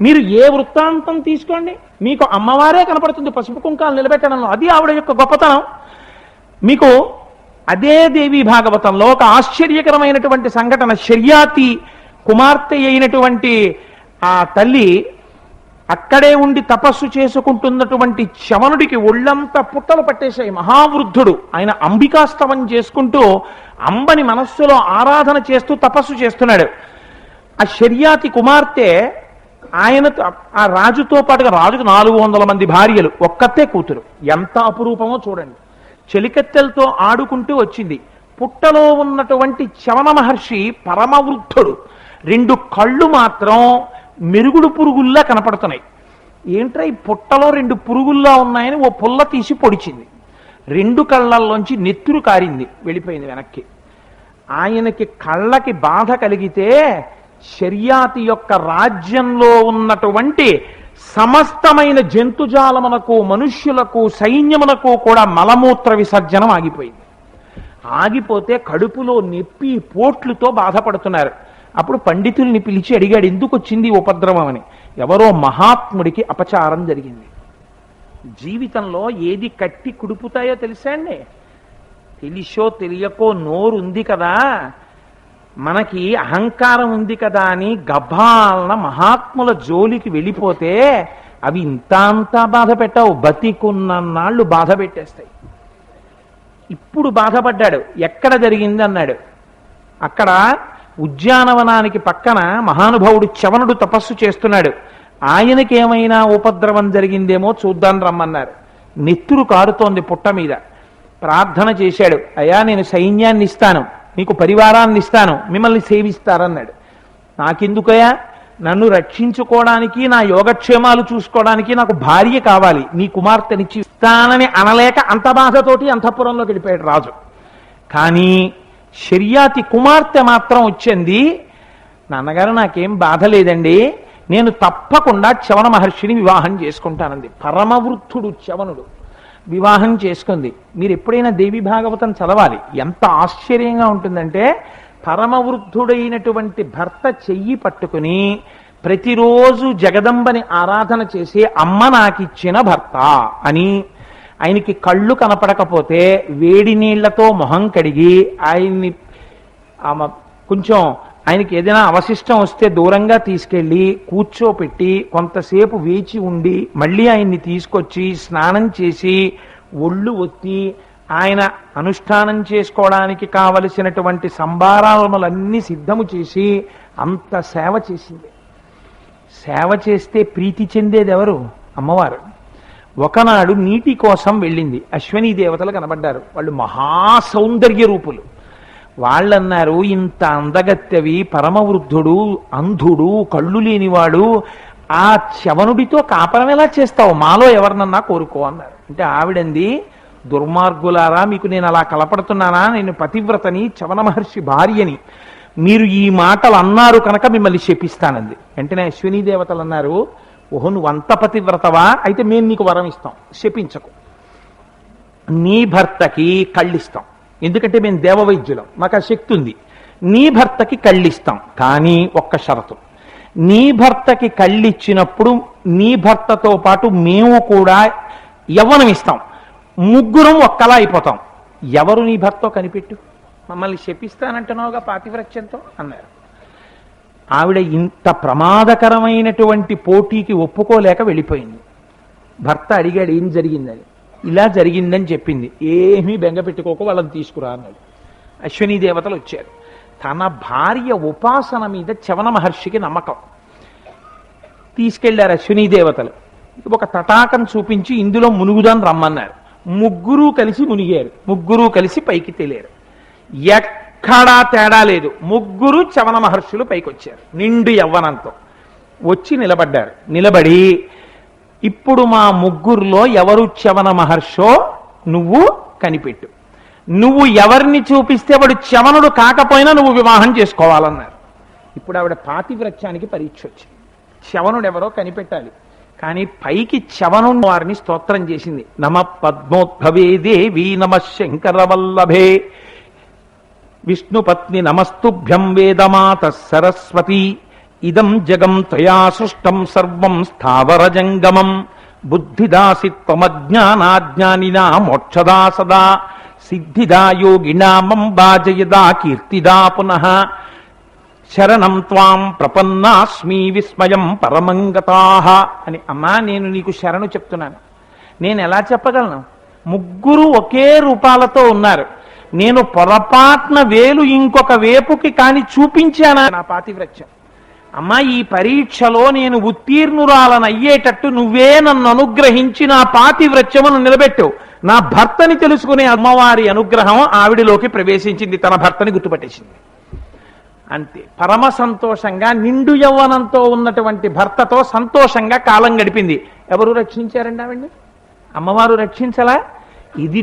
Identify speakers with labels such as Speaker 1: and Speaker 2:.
Speaker 1: మీరు ఏ వృత్తాంతం తీసుకోండి? మీకు అమ్మవారే కనపడుతుంది పసుపు కుంకాలు నిలబెట్టడంలో. అది ఆవిడ యొక్క గొప్పతనం. మీకు అదే దేవి భాగవతంలో ఒక ఆశ్చర్యకరమైనటువంటి సంఘటన. శర్యాతి కుమార్తె అయినటువంటి ఆ తల్లి అక్కడే ఉండి తపస్సు చేసుకుంటున్నటువంటి శవనుడికి ఒళ్ళంతా పుట్టలు పట్టేశాయి. మహావృద్ధుడు. ఆయన అంబికాస్తవం చేసుకుంటూ అంబని మనస్సులో ఆరాధన చేస్తూ తపస్సు చేస్తున్నాడు. ఆ శర్యాతి కుమార్తె ఆయన ఆ రాజుతో పాటుగా రాజుకు నాలుగు వందల మంది భార్యలు ఒక్కతే కూతురు. ఎంత అపురూపమో చూడండి. చెలికత్తెలతో ఆడుకుంటూ వచ్చింది. పుట్టలో ఉన్నటువంటి చవన మహర్షి పరమవృద్ధుడు. రెండు కళ్ళు మాత్రం మెరుగుడు పురుగుల్లా కనపడుతున్నాయి. ఏంట్రా ఈ పుట్టలో రెండు పురుగుల్లా ఉన్నాయని ఓ పుల్ల తీసి పొడిచింది. రెండు కళ్ళల్లోంచి నెత్తురు కారింది వెళ్ళిపోయింది వెనక్కి. ఆయనకి కళ్ళకి బాధ కలిగితే శర్యాతి యొక్క రాజ్యంలో ఉన్నటువంటి సమస్తమైన జంతుజాలమునకు మనుష్యులకు సైన్యమునకు కూడా మలమూత్ర విసర్జనం ఆగిపోయింది. ఆగిపోతే కడుపులో నొప్పి పోట్లుతో బాధపడుతున్నారు. అప్పుడు పండితుల్ని పిలిచి అడిగాడు ఎందుకు వచ్చింది ఉపద్రవం అని? ఎవరో మహాత్ముడికి అపచారం జరిగింది. జీవితంలో ఏది కట్టి కుడుపుతాయో తెలిసా అండి? తెలిసో తెలియకో నోరు ఉంది కదా. మనకి అహంకారం ఉంది కదా అని గభాలన మహాత్ముల జోలికి వెళ్ళిపోతే అవి ఇంత అంతా బాధ పెట్టావు. బతికున్నన్నాళ్ళు బాధ పెట్టేస్తాయి. ఇప్పుడు బాధపడ్డాడు. ఎక్కడ జరిగింది అన్నాడు. అక్కడ ఉద్యానవనానికి పక్కన మహానుభావుడు చవనుడు తపస్సు చేస్తున్నాడు. ఆయనకి ఏమైనా ఉపద్రవం జరిగిందేమో చూద్దాం రమ్మన్నారు. నెత్తురు కారుతోంది పుట్ట మీద. ప్రార్థన చేశాడు. అయ్యా నేను సైన్యాన్ని ఇస్తాను. మీకు పరివారాన్ని ఇస్తాను మిమ్మల్ని సేవిస్తారన్నాడు. నాకెందుకయా నన్ను రక్షించుకోవడానికి నా యోగక్షేమాలు చూసుకోవడానికి నాకు భార్య కావాలి. నీ కుమార్తెనిచ్చి ఇస్తానని అనలేక అంత బాధతోటి అంతఃపురంలోకి వెళ్ళిపోయాడు రాజు. కానీ శర్యాతి కుమార్తె మాత్రం వచ్చింది నాన్నగారు నాకేం బాధ లేదండి. నేను తప్పకుండా చవన మహర్షిని వివాహం చేసుకుంటానంది. పరమవృద్ధుడు చవనుడు వివాహం చేసుకుంది. మీరు ఎప్పుడైనా దేవి భాగవతం చదవాలి. ఎంత ఆశ్చర్యంగా ఉంటుందంటే పరమవృద్ధుడైనటువంటి భర్త చెయ్యి పట్టుకుని ప్రతిరోజు జగదంబని ఆరాధన చేసి అమ్మ నాకిచ్చిన భర్త అని ఆయనకి కళ్ళు కనపడకపోతే వేడి నీళ్ళతో మొహం కడిగి ఆయన్ని ఆమె కొంచెం ఆయనకి ఏదైనా అవశిష్టం వస్తే దూరంగా తీసుకెళ్ళి కూర్చోపెట్టి కొంతసేపు వేచి ఉండి మళ్ళీ ఆయన్ని తీసుకొచ్చి స్నానం చేసి ఒళ్ళు ఒత్తి ఆయన అనుష్ఠానం చేసుకోవడానికి కావలసినటువంటి సంభారాలన్నీ సిద్ధము చేసి అంత సేవ చేసింది. సేవ చేస్తే ప్రీతి చెందేది ఎవరు? అమ్మవారు. ఒకనాడు నీటి కోసం వెళ్ళింది. అశ్వనీ దేవతలు కనబడ్డారు. వాళ్ళు మహా సౌందర్య రూపులు. వాళ్ళన్నారు ఇంత అందగత్యవి పరమవృద్ధుడు అంధుడు కళ్ళు లేనివాడు ఆ చవనుడితో కాపరం ఎలా చేస్తావు? మాలో ఎవరినన్నా కోరుకో అన్నారు. అంటే ఆవిడంది దుర్మార్గులారా మీకు నేను అలా కలపడుతున్నానా? నేను పతివ్రతని చవన మహర్షి భార్యని. మీరు ఈ మాటలు అన్నారు కనుక మిమ్మల్ని శపిస్తానంది. వెంటనే అశ్విని దేవతలు అన్నారు ఓహో నువ్వు అంత పతివ్రతవా? అయితే మేము నీకు వరం ఇస్తాం. శపించకు. నీ భర్తకి కళ్ళిస్తాం. ఎందుకంటే మేము దేవవైద్యులం. మాకు ఆ శక్తి ఉంది. నీ భర్తకి కళ్ళిస్తాం. కానీ ఒక్క షరతు. నీ భర్తకి కళ్ళిచ్చినప్పుడు నీ భర్తతో పాటు మేము కూడా యవ్వనం ఇస్తాం ముగ్గురం ఒక్కలా అయిపోతాం. ఎవరు నీ భర్తో కనిపెట్టు? మమ్మల్ని శపిస్తానంటున్నావుగా పాతివ్రత్యంతో? అన్నారు. ఆవిడ ఇంత ప్రమాదకరమైనటువంటి పోటీకి ఒప్పుకోలేక వెళ్ళిపోయింది. భర్త అడిగాడు ఏం జరిగిందని. ఇలా జరిగిందని చెప్పింది. ఏమీ బెంగ పెట్టుకోక వాళ్ళని తీసుకురా అన్నాడు. అశ్విని దేవతలు వచ్చారు. తన భార్య ఉపాసన మీద చవన మహర్షికి నమ్మకం. తీసుకెళ్ళారు అశ్విని దేవతలు. ఒక తటాకం చూపించి ఇందులో మునుగుదాన్ని రమ్మన్నారు. ముగ్గురు కలిసి మునిగారు. ముగ్గురు కలిసి పైకి తెలియరు ఎక్కడా తేడా లేదు. ముగ్గురు చవన మహర్షులు పైకి వచ్చారు నిండు యవ్వనంతో. వచ్చి నిలబడ్డారు. నిలబడి ఇప్పుడు మా ముగ్గురులో ఎవరు చవన మహర్షో? నువ్వు కనిపెట్టు. నువ్వు ఎవరిని చూపిస్తే వాడు చవనుడు కాకపోయినా నువ్వు వివాహం చేసుకోవాలన్నారు. ఇప్పుడు ఆవిడ పాతివ్రత్యానికి పరీక్ష వచ్చింది. చవనుడు ఎవరో కనిపెట్టాలి. కానీ పైకి చవను వారిని స్తోత్రం చేసింది. నమ పద్మోద్భవే దేవి నమ శంకర వల్లభే విష్ణుపత్ని నమస్తుభ్యం వేదమాత సరస్వతి. ఇదం జగం త్వయా సృష్టం సర్వం స్థావర జంగమం బుద్ధిదాసి త్వమజ్ఞానాజ్ఞానినా మోక్షదా సదా. సిద్ధిదా యోగినా బాజయదా కీర్తిదా పునః. శరణం త్వాం ప్రపన్నాస్మి విస్మయం పరమంగతాహ అని అమ్మా నేను నీకు శరణు చెప్తున్నాను. నేను ఎలా చెప్పగలను? ముగ్గురు ఒకే రూపాలతో ఉన్నారు. నేను పొరపాట్న వేలు ఇంకొక వేపుకి కాని చూపించానా? నా పాతివ్రత్యం. అమ్మా ఈ పరీక్షలో నేను ఉత్తీర్ణురాలను అయ్యేటట్టు నువ్వే నన్ను అనుగ్రహించి నా పాతివ్రత్యమును నిలబెట్టావు నా భర్తని తెలుసుకునే అమ్మవారి అనుగ్రహం ఆవిడిలోకి ప్రవేశించింది తన భర్తని గుర్తుపట్టేసింది. అంతే. పరమ సంతోషంగా నిండు యవ్వనంతో ఉన్నటువంటి భర్తతో సంతోషంగా కాలం గడిపింది. ఎవరు రక్షించారండి ఆవిడ్ని? అమ్మవారు రక్షించలా? ఇది